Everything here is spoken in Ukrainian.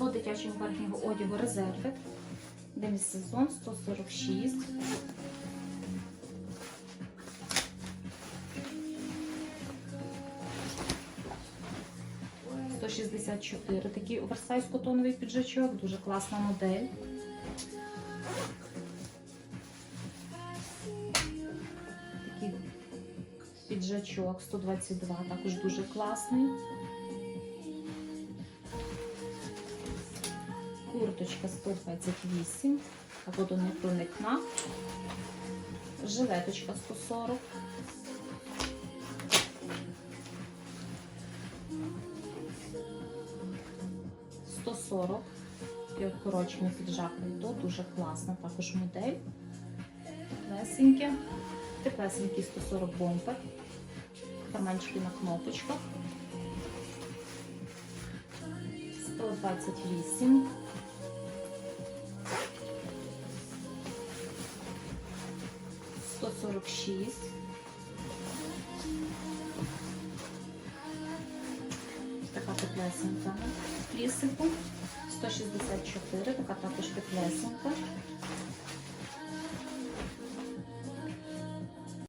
До дитячого верхнього одягу резерви. Демісезон 146. Сто шістдесят чотири. Такий оверсайз котоновий піджачок, дуже класна модель. Такий піджачок 122, також дуже класний. Курточка 128, а водонепроникна. Жилеточка 140. Сто сорок. І от коротшими піджакою дуже класна також модель. Теплесеньке. Теплесенький 140 бомбер. Карманчики на кнопочках. 128. Сто сорок шість. Така теплесенька. Плісику. 164, така також теплесенька.